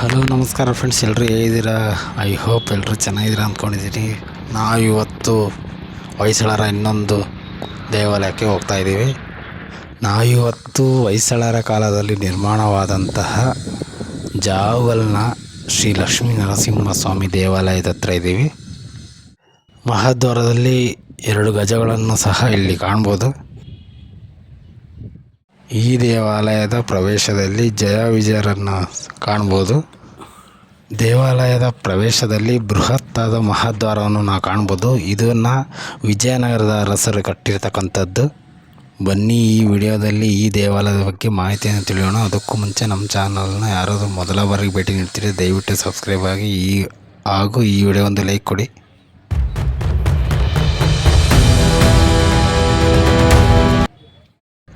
Hello, ನಮಸ್ಕಾರ friends ಎಲ್ಲರೂ ಹೇಗಿದ್ದೀರಾ? ಐ ಹೋಪ್ ಎಲ್ಲರೂ ಚೆನ್ನಾಗಿದ್ದೀರಾ ಅಂದ್ಕೊಂಡಿದ್ದೀನಿ. ನಾವು ಇವತ್ತು ಹೊಯ್ಸಳರ ಇನ್ನೊಂದು ದೇವಾಲಯಕ್ಕೆ ಹೋಗ್ತಾ ಇದ್ದೀವಿ. ನಾವು ಇವತ್ತು ಹೊಯ್ಸಳರ ಕಾಲದಲ್ಲಿ ನಿರ್ಮಾಣವಾದಂತಹ ಜಾವಲ್ನ ಶ್ರೀ ಲಕ್ಷ್ಮೀ ನರಸಿಂಹಸ್ವಾಮಿ ದೇವಾಲಯದ ಹತ್ರ ಇದ್ದೀವಿ. ಮಹಾದ್ವಾರದಲ್ಲಿ ಎರಡು ಗಜಗಳನ್ನು ಸಹ ಇಲ್ಲಿ ಕಾಣ್ಬೋದು. ಈ ದೇವಾಲಯದ ಪ್ರವೇಶದಲ್ಲಿ ಜಯ ವಿಜಯರನ್ನು ಕಾಣ್ಬೋದು. ದೇವಾಲಯದ ಪ್ರವೇಶದಲ್ಲಿ ಬೃಹತ್ತಾದ ಮಹಾದ್ವಾರವನ್ನು ನಾವು ಕಾಣ್ಬೋದು. ಇದನ್ನು ವಿಜಯನಗರದ ಅರಸರು ಕಟ್ಟಿರ್ತಕ್ಕಂಥದ್ದು. ಬನ್ನಿ ಈ ವಿಡಿಯೋದಲ್ಲಿ ಈ ದೇವಾಲಯದ ಬಗ್ಗೆ ಮಾಹಿತಿಯನ್ನು ತಿಳಿಯೋಣ. ಅದಕ್ಕೂ ಮುಂಚೆ ನಮ್ಮ ಚಾನಲ್ನ ಯಾರಾದರೂ ಮೊದಲ ಬಾರಿಗೆ ಭೇಟಿ ನೀಡ್ತೀರಿ, ದಯವಿಟ್ಟು ಸಬ್ಸ್ಕ್ರೈಬ್ ಆಗಿ ಈ ಹಾಗೂ ಈ ವಿಡಿಯೋ ಒಂದು ಲೈಕ್ ಕೊಡಿ.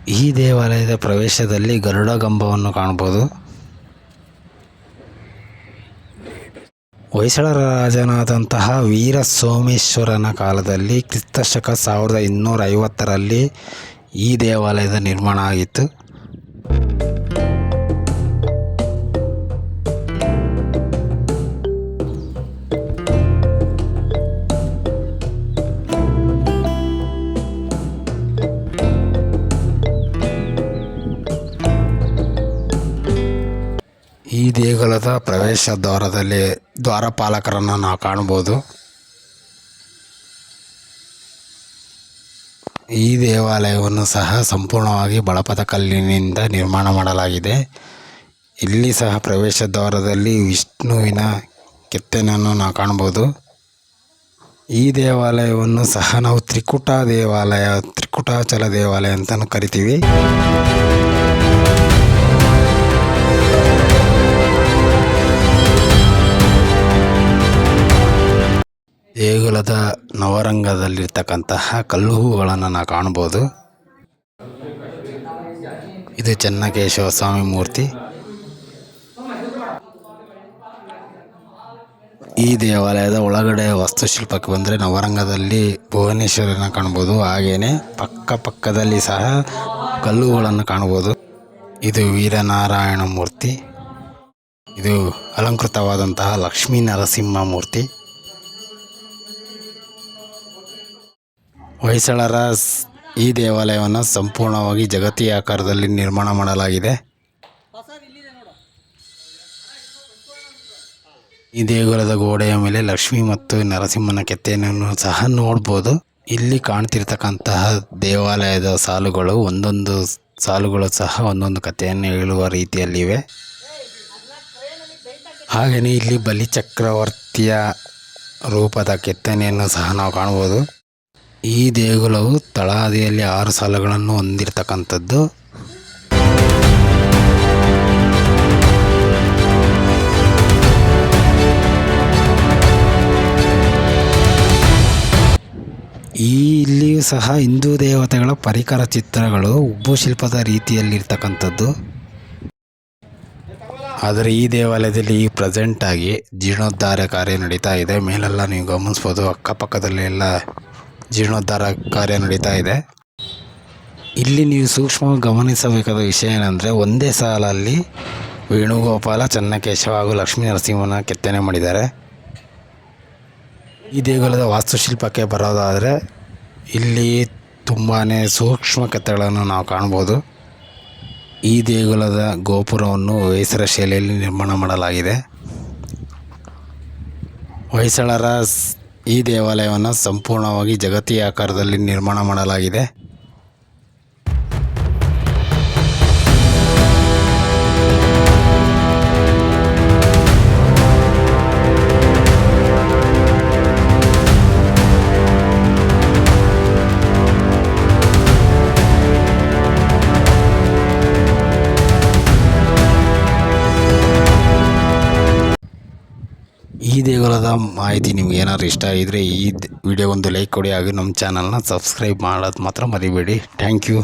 ಈ ದೇವಾಲಯದ ಪ್ರವೇಶದಲ್ಲಿ ಗರುಡ ಗಂಬವನ್ನು ಕಾಣ್ಬೋದು ಹೊಯ್ಸಳರ ರಾಜನಾದಂತಹ ವೀರ ಸೋಮೇಶ್ವರನ ಕಾಲದಲ್ಲಿ ಕ್ರಿಸ್ತಶಕ ಸಾವಿರದ ಇನ್ನೂರ ಐವತ್ತರಲ್ಲಿ ಈ ದೇವಾಲಯದ ನಿರ್ಮಾಣ ಆಗಿತ್ತು. ಈ ದೇಗುಲದ ಪ್ರವೇಶ ದ್ವಾರದಲ್ಲಿ ದ್ವಾರಪಾಲಕರನ್ನು ನಾವು ಕಾಣ್ಬೋದು ಈ ದೇವಾಲಯವನ್ನು ಸಹ ಸಂಪೂರ್ಣವಾಗಿ ಬಳಪದ ಕಲ್ಲಿನಿಂದ ನಿರ್ಮಾಣ ಮಾಡಲಾಗಿದೆ. ಇಲ್ಲಿ ಸಹ ಪ್ರವೇಶ ದ್ವಾರದಲ್ಲಿ ವಿಷ್ಣುವಿನ ಕೆತ್ತನೆಯನ್ನು ನಾವು ಕಾಣ್ಬೋದು ಈ ದೇವಾಲಯವನ್ನು ಸಹ ನಾವು ತ್ರಿಕುಟ ದೇವಾಲಯ, ತ್ರಿಕುಟಾಚಲ ದೇವಾಲಯ ಅಂತಲೂ ಕರಿತೀವಿ. ದೇಗುಲದ ನವರಂಗದಲ್ಲಿರ್ತಕ್ಕಂತಹ ಕಲ್ಲು ಹೂಗಳನ್ನು ನಾವು ಕಾಣ್ಬೋದು. ಇದು ಚೆನ್ನಕೇಶವ ಸ್ವಾಮಿ ಮೂರ್ತಿ. ಈ ದೇವಾಲಯದ ಒಳಗಡೆ ವಾಸ್ತುಶಿಲ್ಪಕ್ಕೆ ಬಂದರೆ ನವರಂಗದಲ್ಲಿ ಭುವನೇಶ್ವರನ ಕಾಣ್ಬೋದು. ಹಾಗೆಯೇ ಪಕ್ಕ ಪಕ್ಕದಲ್ಲಿ ಸಹ ಕಲ್ಲುಗಳನ್ನು ಕಾಣ್ಬೋದು. ಇದು ವೀರನಾರಾಯಣ ಮೂರ್ತಿ. ಇದು ಅಲಂಕೃತವಾದಂತಹ ಲಕ್ಷ್ಮೀ ನರಸಿಂಹ ಮೂರ್ತಿ. ಹೊಯ್ಸಳರ ಈ ದೇವಾಲಯವನ್ನು ಸಂಪೂರ್ಣವಾಗಿ ಜಗತಿ ಆಕಾರದಲ್ಲಿ ನಿರ್ಮಾಣ ಮಾಡಲಾಗಿದೆ. ಈ ದೇಗುಲದ ಗೋಡೆಯ ಮೇಲೆ ಲಕ್ಷ್ಮಿ ಮತ್ತು ನರಸಿಂಹನ ಕೆತ್ತೆಯನ್ನು ಸಹ ನೋಡ್ಬೋದು. ಇಲ್ಲಿ ಕಾಣ್ತಿರ್ತಕ್ಕಂತಹ ದೇವಾಲಯದ ಸಾಲುಗಳು ಒಂದೊಂದು ಸಾಲುಗಳು ಸಹ ಒಂದೊಂದು ಕಥೆಯನ್ನು ಹೇಳುವ ರೀತಿಯಲ್ಲಿವೆ ಹಾಗೆಯೇ ಇಲ್ಲಿ ಬಲಿಚಕ್ರವರ್ತಿಯ ರೂಪದ ಕೆತ್ತನೆಯನ್ನು ಸಹ ನಾವು ಕಾಣ್ಬೋದು ಈ ದೇಗುಲವು ತಳಹದಿಯಲ್ಲಿ ಆರು ಸಾಲುಗಳನ್ನು ಹೊಂದಿರತಕ್ಕಂಥದ್ದು. ಇಲ್ಲಿಯೂ ಸಹ ಹಿಂದೂ ದೇವತೆಗಳ ಪರಿಕರ ಚಿತ್ರಗಳು ಉಬ್ಬು ಶಿಲ್ಪದ ರೀತಿಯಲ್ಲಿರ್ತಕ್ಕಂಥದ್ದು. ಆದರೆ ಈ ದೇವಾಲಯದಲ್ಲಿ ಈ ಪ್ರೆಸೆಂಟ್ ಆಗಿ ಜೀರ್ಣೋದ್ಧಾರ ಕಾರ್ಯ ನಡೀತಾ ಇದೆ. ಮೇಲೆಲ್ಲ ನೀವು ಗಮನಿಸ್ಬೋದು ಅಕ್ಕಪಕ್ಕದಲ್ಲಿ ಎಲ್ಲ ಜೀರ್ಣೋದ್ಧಾರ ಕಾರ್ಯ ನಡೀತಾ ಇದೆ. ಇಲ್ಲಿ ನೀವು ಸೂಕ್ಷ್ಮವಾಗಿ ಗಮನಿಸಬೇಕಾದ ವಿಷಯ ಏನಂದರೆ, ಒಂದೇ ಸಾಲಲ್ಲಿ ವೇಣುಗೋಪಾಲ, ಚನ್ನಕೇಶವ ಹಾಗೂ ಲಕ್ಷ್ಮೀ ನರಸಿಂಹನ ಕೆತ್ತನೆ ಮಾಡಿದ್ದಾರೆ. ಈ ದೇಗುಲದ ವಾಸ್ತುಶಿಲ್ಪಕ್ಕೆ ಬರೋದಾದರೆ, ಇಲ್ಲಿ ತುಂಬಾ ಸೂಕ್ಷ್ಮ ಕೆತ್ತಗಳನ್ನು ನಾವು ಕಾಣ್ಬೋದು. ಈ ದೇಗುಲದ ಗೋಪುರವನ್ನು ಹೊಯ್ಸಳ ಶೈಲಿಯಲ್ಲಿ ನಿರ್ಮಾಣ ಮಾಡಲಾಗಿದೆ. ಹೊಯ್ಸಳರ ಈ ದೇವಾಲಯವನ್ನು ಸಂಪೂರ್ಣವಾಗಿ ಜಗತಿ ಆಕಾರದಲ್ಲಿ ನಿರ್ಮಾಣ ಮಾಡಲಾಗಿದೆ. ಈ ದೇಗುಲದ ಮಾಹಿತಿ ನಿಮ್ಗೆ ಏನಾದ್ರು ಇಷ್ಟ ಆಗಿದ್ರೆ ಈ ವಿಡಿಯೋ ಒಂದು ಲೈಕ್ ಕೊಡಿ, ಹಾಗೆ ನಮ್ಮ ಚಾನಲ್ನ ಸಬ್ಸ್ಕ್ರೈಬ್ ಮಾಡೋದು ಮಾತ್ರ ಮರಿಬೇಡಿ. Thank you